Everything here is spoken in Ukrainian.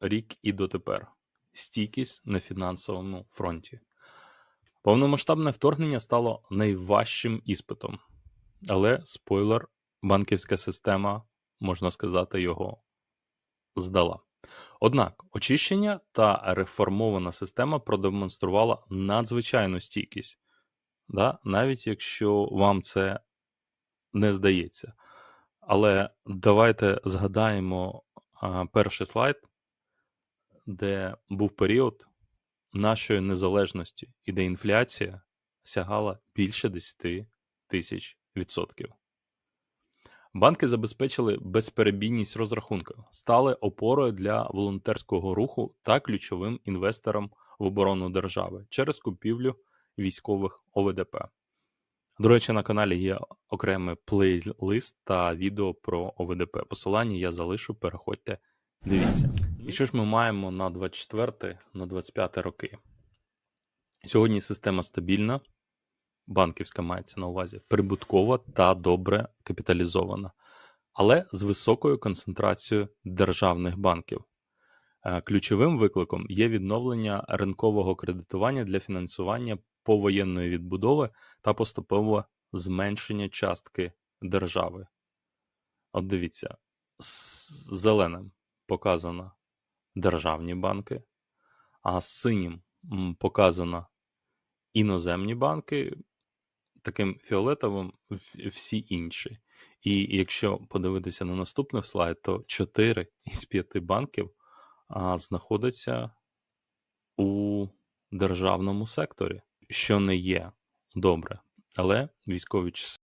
рік і дотепер. Стійкість на фінансовому фронті. Повномасштабне вторгнення стало найважчим іспитом, але спойлер, банківська система, можна сказати, його здала. Однак очищення та реформована система продемонструвала надзвичайну стійкість, да? навіть якщо вам це не здається. Але давайте згадаємо перший слайд, де був період нашої незалежності і де інфляція сягала більше 10 тисяч відсотків. Банки забезпечили безперебійність розрахунків, стали опорою для волонтерського руху та ключовим інвестором в оборону держави через купівлю військових ОВДП. До речі, на каналі є окремий плейлист та відео про ОВДП. Посилання я залишу, переходьте, дивіться. І що ж ми маємо на 24 на 25 роки? Сьогодні система стабільна, банківська мається на увазі, прибуткова та добре капіталізована, але з високою концентрацією державних банків. Е, Ключовим викликом є відновлення ринкового кредитування для фінансування повоєнної відбудови та поступове зменшення частки держави. От дивіться, з зеленим показано державні банки, а з синім показано іноземні банки, таким фіолетовим всі інші. І якщо подивитися на наступний слайд, то 4 із 5 банків а, знаходяться у державному секторі, що не є добре. Але військові часи